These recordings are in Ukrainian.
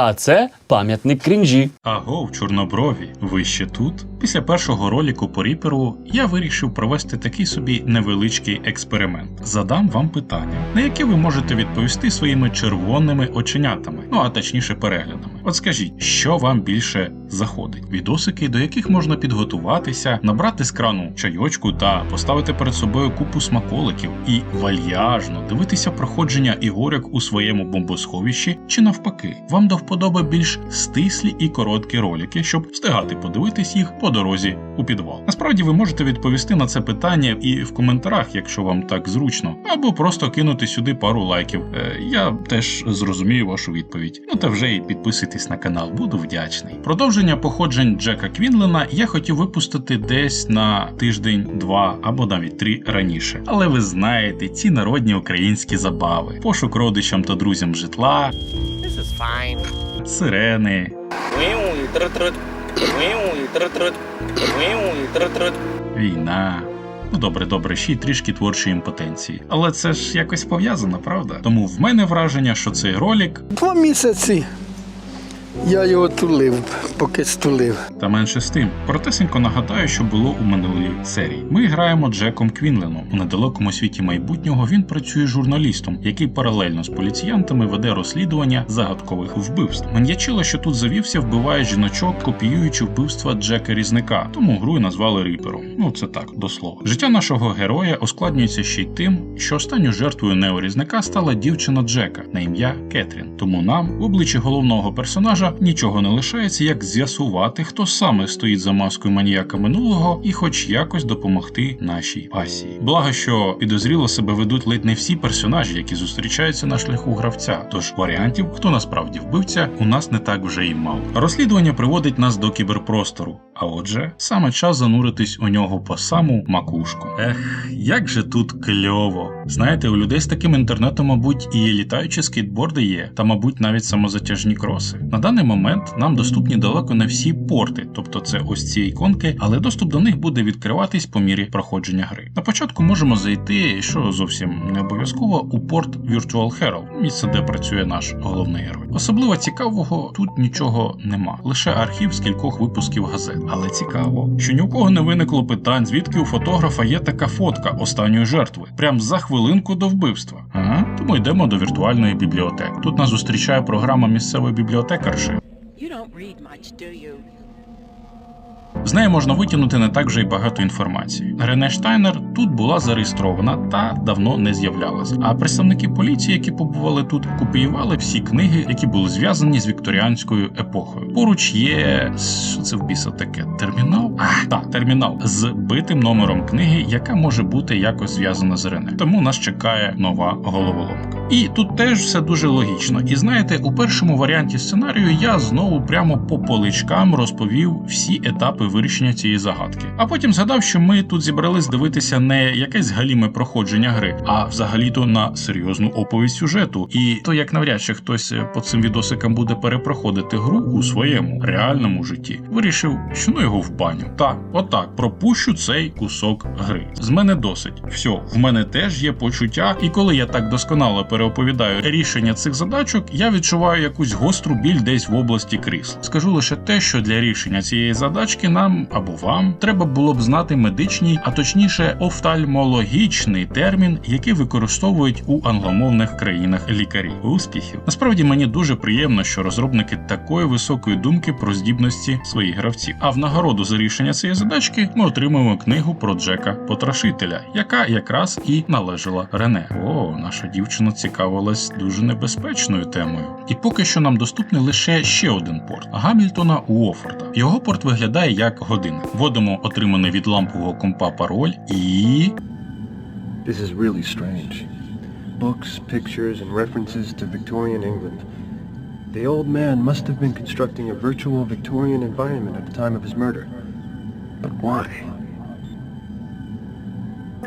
А це пам'ятник крінжі. Агов, чорноброві, ви ще тут? Після першого роліку по ріперу я вирішив провести такий собі невеличкий експеримент. Задам вам питання, на яке ви можете відповісти своїми червоними оченятами, ну а точніше переглядами. От скажіть, що вам більше заходить? Відосики, до яких можна підготуватися, набрати з крану чайочку та поставити перед собою купу смаколиків і вальяжно дивитися проходження ігорок у своєму бомбосховищі, чи навпаки, вам до вподоби більш стислі і короткі ролики, щоб встигати подивитись їх по дорозі у підвал. Насправді ви можете відповісти на це питання і в коментарях, якщо вам так зручно, або просто кинути сюди пару лайків. Е, я теж зрозумію вашу відповідь. Ну та вже і підписуйтесь на канал, буду вдячний. Продовження походжень Джека Квінлена я хотів випустити десь на тиждень, два або навіть три раніше. Але ви знаєте, ці народні українські забави, пошук родичам та друзям житла, This is fine. Сирени, Війна. Ну добре, добре, ще й трішки творчої імпотенції. Але це ж якось пов'язано, правда? Тому в мене враження, що цей ролик, Два місяці я його тулив, поки стулив. Та менше з тим, коротесенько нагадаю, що було у минулій серії. Ми граємо Джеком Квінленом. У недалекому світі майбутнього він працює журналістом, який паралельно з поліціянтами веде розслідування загадкових вбивств. Маньячило, що тут завівся, вбиває жіночок, копіюючи вбивства Джека Різника, тому гру й назвали Ріпером. Ну це так, до слова. Життя нашого героя ускладнюється ще й тим, що останньою жертвою неорізника стала дівчина Джека на ім'я Кетрін. Тому нам, в обличчі головного персонажа, нічого не лишається, як з'ясувати, хто саме стоїть за маскою маніяка минулого, і хоч якось допомогти нашій пасії. Благо, що підозріло себе ведуть ледь не всі персонажі, які зустрічаються на шляху гравця. Тож варіантів, хто насправді вбивця, у нас не так вже й мало. Розслідування приводить нас до кіберпростору. А отже, саме час зануритись у нього по саму макушку. Ех, як же тут кльово. Знаєте, у людей з таким інтернетом, мабуть, і літаючі скейтборди є, та, мабуть, навіть самозатяжні кроси. На даний момент нам доступні далеко не всі порти, тобто це ось ці іконки, але доступ до них буде відкриватись по мірі проходження гри. На початку можемо зайти, що зовсім не обов'язково, у порт Virtual Herald, місце, де працює наш головний герой. Особливо цікавого тут нічого нема, лише архів з кількох випусків газет. Але цікаво, що ні у кого не виникло питань, звідки у фотографа є така фотка останньої жертви, прям за хвилинку до вбивства. Ага. Тому йдемо до віртуальної бібліотеки. Тут нас зустрічає програма місцевої бібліотекарші. You don't read much, do you? З неї можна витягнути не так вже й багато інформації. Рене Штайнер тут була зареєстрована та давно не з'являлась. А представники поліції, які побували тут, копіювали всі книги, які були зв'язані з вікторіанською епохою. Поруч є що це в біса таке? Термінал? А, так, термінал з битим номером книги, яка може бути якось зв'язана з Рене. Тому нас чекає нова головоломка. І тут теж все дуже логічно. І знаєте, у першому варіанті сценарію я знову прямо по поличкам розповів всі етапи вирішення цієї загадки. А потім згадав, що ми тут зібрались дивитися не якесь галіме проходження гри, а взагалі-то на серйозну оповідь сюжету. І то як навряд чи хтось е, по цим відосикам буде перепроходити гру у своєму реальному житті, вирішив, що ну його в баню. Так, отак, пропущу цей кусок гри. З мене досить. Все, в мене теж є почуття, і коли я так досконало переоповідаю рішення цих задачок, я відчуваю якусь гостру біль десь в області крісл. Скажу лише те, що для рішення цієї задачки нам або вам треба було б знати медичний, а точніше офтальмологічний термін, який використовують у англомовних країнах лікарі. Успіхів насправді мені дуже приємно, що розробники такої високої думки про здібності своїх гравців. А в нагороду за рішення цієї задачки ми отримуємо книгу про Джека Потрошителя, яка якраз і належала Рене. О, наша дівчина цікавилась дуже небезпечною темою. І поки що нам доступний лише ще один порт Гамільтона Уофорда. Його порт виглядає як годинник. Вводимо отриманий від лампового компа пароль і. This is really strange. Books, pictures, and references to Victorian England. The old man must have been constructing a virtual Victorian environment at the time of his murder. But why?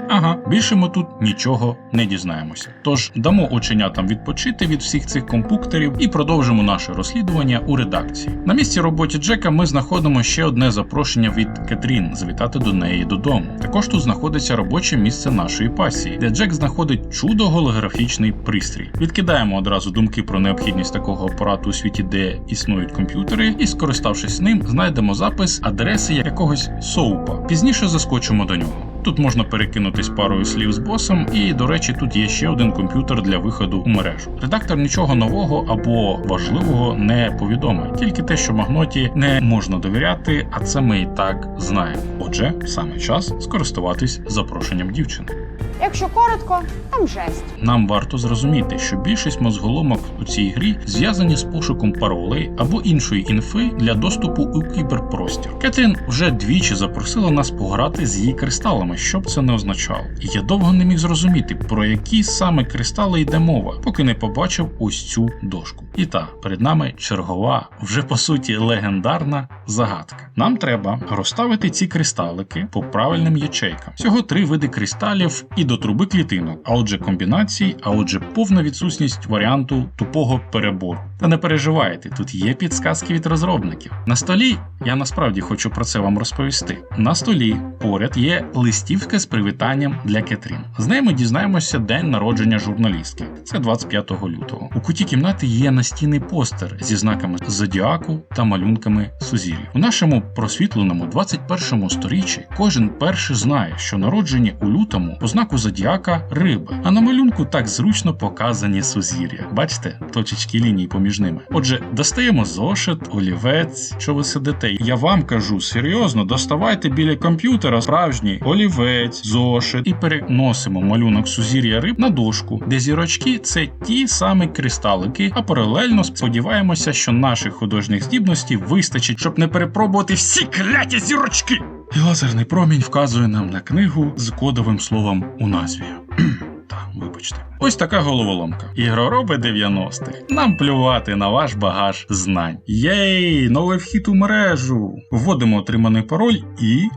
Ага, Більше ми тут нічого не дізнаємося. Тож дамо оченятам відпочити від всіх цих компуктерів і продовжимо наше розслідування у редакції. На місці роботи Джека ми знаходимо ще одне запрошення від Кетрін завітати до неї додому. Також тут знаходиться робоче місце нашої пасії, де Джек знаходить чудо голографічний пристрій. Відкидаємо одразу думки про необхідність такого апарату у світі, де існують комп'ютери, і скориставшись ним, знайдемо запис адреси якогось соупа. Пізніше заскочимо до нього. Тут можна перекинутись парою слів з босом, і до речі, тут є ще один комп'ютер для виходу у мережу. Редактор нічого нового або важливого не повідомить, тільки те, що магноті не можна довіряти, а це ми і так знаємо. Отже, саме час скористуватись запрошенням дівчини. Якщо коротко, там жесть. Нам варто зрозуміти, що більшість мозголомок у цій грі зв'язані з пошуком паролей або іншої інфи для доступу у кіберпростір. Кетрін вже двічі запросила нас пограти з її кристалами, що б це не означало. Я довго не міг зрозуміти, про які саме кристали йде мова, поки не побачив ось цю дошку. І та перед нами чергова, вже по суті легендарна загадка. Нам треба розставити ці кристалики по правильним ячейкам. Всього три види кристалів і до труби клітинок, а отже комбінацій, а отже повна відсутність варіанту тупого перебору. Та не переживайте, тут є підсказки від розробників. На столі я насправді хочу про це вам розповісти. На столі поряд є листівка з привітанням для Кетрін. З нею ми дізнаємося день народження журналістки. Це 25 лютого. У куті кімнати є настінний постер зі знаками зодіаку та малюнками сузір'їв. У нашому просвітленому 21 сторіччі кожен перший знає, що народжені у лютому по знаку зодіака риби, а на малюнку так зручно показані сузір'я. Бачите, точечки ліній поміж ними. Отже, достаємо зошит, олівець. Що ви сидите? Я вам кажу серйозно, доставайте біля комп'ютера справжній олівець, зошит і переносимо малюнок сузір'я риб на дошку, де зірочки це ті самі кристалики, а паралельно сподіваємося, що наших художніх здібностей вистачить, щоб не перепробувати всі кляті зірочки. І лазерний промінь вказує нам на книгу з кодовим словом у назві. Так, вибачте. Ось така головоломка. Ігророби 90-х. Нам плювати на ваш багаж знань. Єй, новий вхід у мережу. Вводимо отриманий пароль і.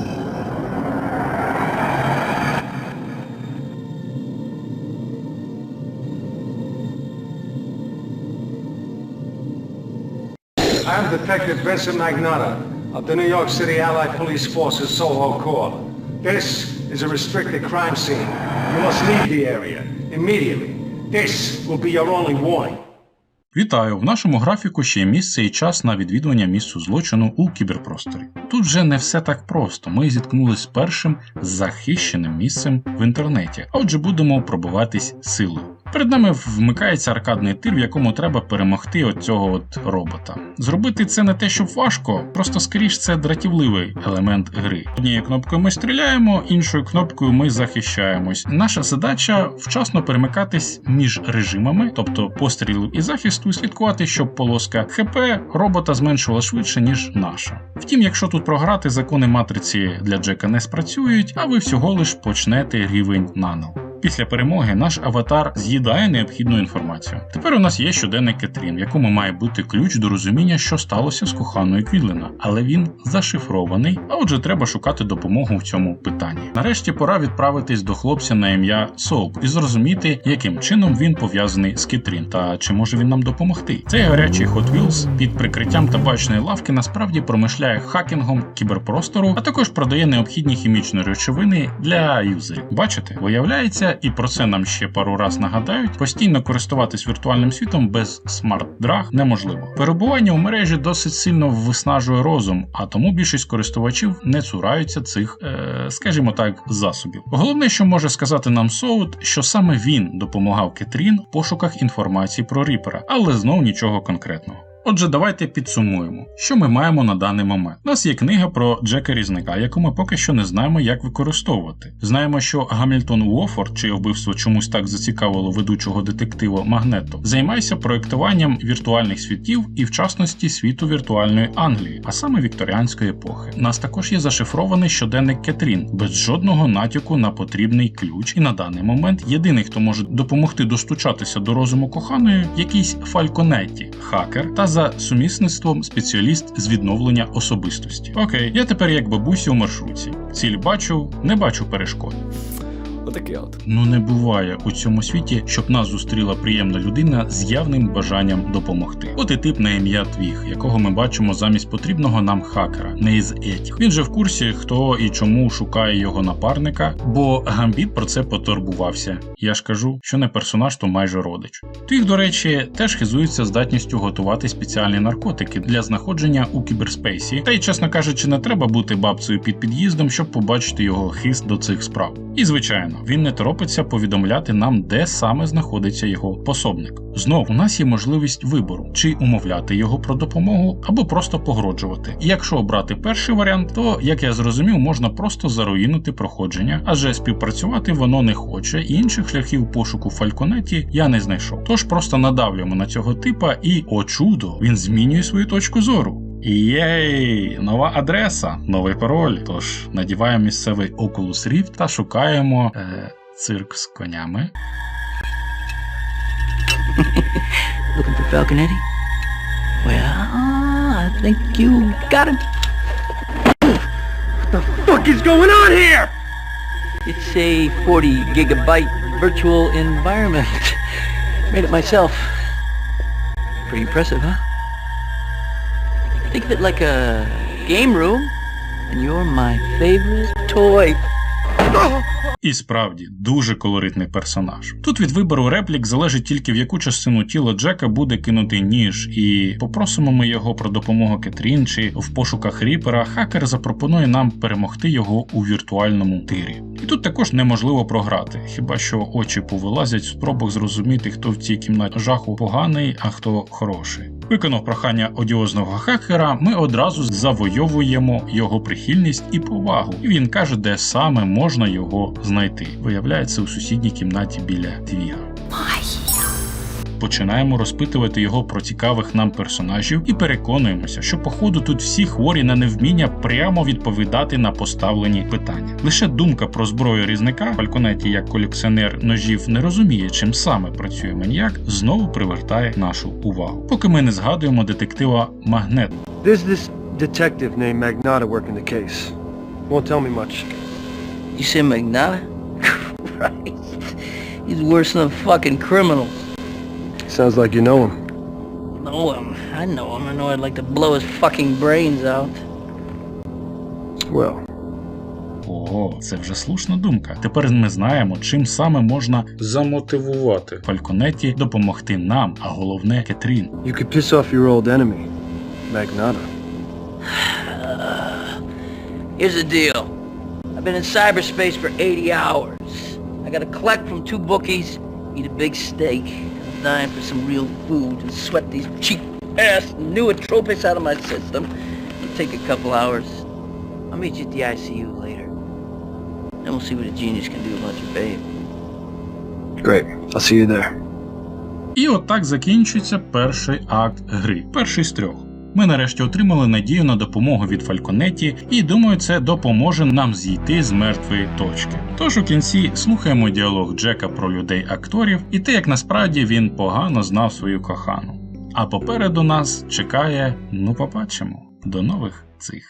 I'm Detective Vincent Magnotta of the New York City Allied Police Force's Soho Corps. This is a restricted crime scene. You must leave the area immediately. This will be your only warning. Вітаю! В нашому графіку ще є місце і час на відвідування місцю злочину у кіберпросторі. Тут вже не все так просто. Ми зіткнулися з першим захищеним місцем в інтернеті, а отже будемо пробиватись силою. Перед нами вмикається аркадний тир, в якому треба перемогти от цього от робота. Зробити це не те, щоб важко, просто скоріш це дратівливий елемент гри. Однією кнопкою ми стріляємо, іншою кнопкою ми захищаємось. Наша задача вчасно перемикатись між режимами, тобто пострілу і захисту, і слідкувати, щоб полоска ХП робота зменшувала швидше, ніж наша. Втім, якщо тут програти, закони матриці для Джека не спрацюють, а ви всього лиш почнете рівень наново. Після перемоги наш аватар з'їдає необхідну інформацію. Тепер у нас є щоденник Кетрін, в якому має бути ключ до розуміння, що сталося з коханою Квідлена, але він зашифрований, а отже, треба шукати допомогу в цьому питанні. Нарешті пора відправитись до хлопця на ім'я Соуп і зрозуміти, яким чином він пов'язаний з Кетрін та чи може він нам допомогти. Цей гарячий Hot Wheels під прикриттям табачної лавки насправді промишляє хакінгом кіберпростору, а також продає необхідні хімічні речовини для юзерів. Бачите, виявляється, і про це нам ще пару раз нагадають. Постійно користуватись віртуальним світом без смарт-драг неможливо. Перебування у мережі досить сильно виснажує розум, а тому більшість користувачів не цураються цих, е, скажімо так, засобів. Головне, що може сказати нам Соут, що саме він допомагав Кетрін в пошуках інформації про Ріпера, але знов нічого конкретного. Отже, давайте підсумуємо, що ми маємо на даний момент. У нас є книга про Джека Різника, яку ми поки що не знаємо, як використовувати. Знаємо, що Гамільтон Уофорд, чиє вбивство чомусь так зацікавило ведучого детектива Магнето, займається проєктуванням віртуальних світів і, в частності, світу віртуальної Англії, а саме вікторіанської епохи. У нас також є зашифрований щоденник Кетрін без жодного натяку на потрібний ключ, і на даний момент єдиний, хто може допомогти достучатися до розуму коханої, якийсь Фальконетті, хакер та за сумісництвом спеціаліст з відновлення особистості. Окей, я тепер як бабуся у маршрутці. Ціль бачу, не бачу перешкод. Отаке от. Ну не буває у цьому світі, щоб нас зустріла приємна людина з явним бажанням допомогти. От і тип на ім'я Твіг, якого ми бачимо замість потрібного нам хакера, не із етіх. Він же в курсі, хто і чому шукає його напарника, бо Гамбіт про це потурбувався. Я ж кажу, що не персонаж, то майже родич. Твіг, до речі, теж хизується здатністю готувати спеціальні наркотики для знаходження у кіберспейсі. Та й, чесно кажучи, не треба бути бабцею під під'їздом, щоб побачити його хист до цих справ. І звичайно, він не торопиться повідомляти нам, де саме знаходиться його пособник. Знов у нас є можливість вибору, чи умовляти його про допомогу, або просто погроджувати. І якщо обрати перший варіант, то як я зрозумів, можна просто заруїнити проходження, адже співпрацювати воно не хоче, і інших шляхів пошуку Фальконеті я не знайшов. Тож просто надавлюємо на цього типа, і о чудо, він змінює свою точку зору. Єй, нова адреса, новий пароль. Тож надіваємо місцевий Oculus Rift та шукаємо е, цирк з конями. Looking for Falconetti? Well, I think you got him. What is going on here? It's a 40 gigabyte virtual environment. Made it myself. Pretty impressive, huh? Think of it like a game room, and you're my favorite toy. І справді дуже колоритний персонаж. Тут від вибору реплік залежить тільки в яку частину тіла Джека буде кинути ніж, і попросимо ми його про допомогу Кетрін чи в пошуках Ріпера, хакер запропонує нам перемогти його у віртуальному тирі. І тут також неможливо програти, хіба що очі повилазять в спробах зрозуміти, хто в цій кімнаті жаху поганий, а хто хороший. Виконав прохання одіозного хакера, ми одразу завойовуємо його прихильність і повагу. І він каже, де саме можна його знайти. Виявляється у сусідній кімнаті біля Твіга. Починаємо розпитувати його про цікавих нам персонажів і переконуємося, що походу тут всі хворі на невміння прямо відповідати на поставлені питання. Лише думка про зброю різника Фальконеті як колекціонер ножів не розуміє, чим саме працює маніяк, знову привертає нашу увагу. Поки ми не згадуємо детектива Магнет. There's this detective named Magnata working the case. Won't tell me much. You say Magnata? Christ. He's worse than a fucking criminal. Sounds like you know him. Know him. I know him. I know I'd like to blow his fucking brains out. Well, Ого, це вже слушна думка. Тепер ми знаємо, чим саме можна замотивувати Фальконеті допомогти нам, а головне Кетрін. you could piss off your old enemy, Magnata. Here's the deal. I've been in cyberspace for 80 hours. I gotta collect from two bookies, eat a big steak, dying for some real food, and sweat these cheap ass nootropics out of my system. It'll take a couple hours. I'll meet you at the ICU later. Then we'll see what a genius can do about your babe. Great. I'll see you there. І от так закінчується перший акт гри, перший з трьох. Ми нарешті отримали надію на допомогу від Фальконеті, і думаю, це допоможе нам зійти з мертвої точки. Тож у кінці слухаємо діалог Джека про людей акторів і те, як насправді він погано знав свою кохану. А попереду нас чекає, ну побачимо, до нових цих.